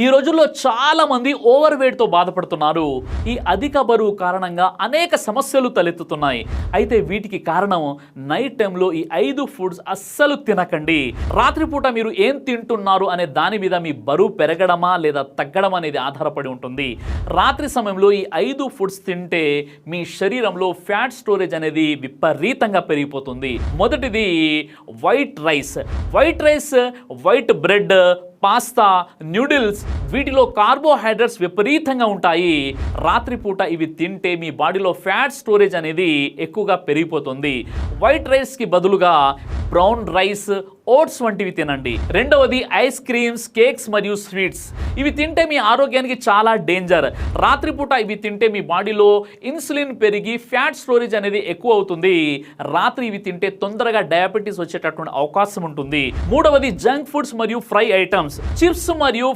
ఈ రోజుల్లో చాలా మంది ఓవర్ వెయిట్తో బాధపడుతున్నారు. ఈ అధిక బరువు కారణంగా అనేక సమస్యలు తలెత్తుతున్నాయి. అయితే వీటికి కారణం నైట్ టైంలో ఈ ఐదు ఫుడ్స్ అస్సలు తినకండి. రాత్రిపూట మీరు ఏం తింటున్నారు అనే దాని మీద మీ బరువు పెరగడమా లేదా తగ్గడం అనేది ఆధారపడి ఉంటుంది. రాత్రి సమయంలో ఈ ఐదు ఫుడ్స్ తింటే మీ శరీరంలో ఫ్యాట్ స్టోరేజ్ అనేది విపరీతంగా పెరిగిపోతుంది. మొదటిది white rice white rice white bread pasta noodles వీటిలో కార్బోహైడ్రేట్స్ విపరీతంగా ఉంటాయి. రాత్రిపూట ఇవి తింటే మీ బాడీలో ఫ్యాట్ స్టోరేజ్ అనేది ఎక్కువగా పెరిగిపోతుంది. వైట్ రైస్కి బదులుగా బ్రౌన్ రైస్ ఓట్స్ వంటివి తినండి. రెండవది ఐస్ క్రీమ్స్ కేక్స్ మరియు స్వీట్స్. ఇవి తింటే మీ ఆరోగ్యానికి చాలా డేంజర్. రాత్రిపూట ఇవి తింటే మీ బాడీలో ఇన్సులిన్ పెరిగి ఫ్యాట్ స్టోరేజ్ అనేది ఎక్కువ అవుతుంది. రాత్రి ఇవి తింటే తొందరగా డయాబెటీస్ వచ్చేటటువంటి అవకాశం ఉంటుంది. మూడవది జంక్ ఫుడ్స్ మరియు ఫ్రై ఐటమ్స్. చిప్స్ మరియు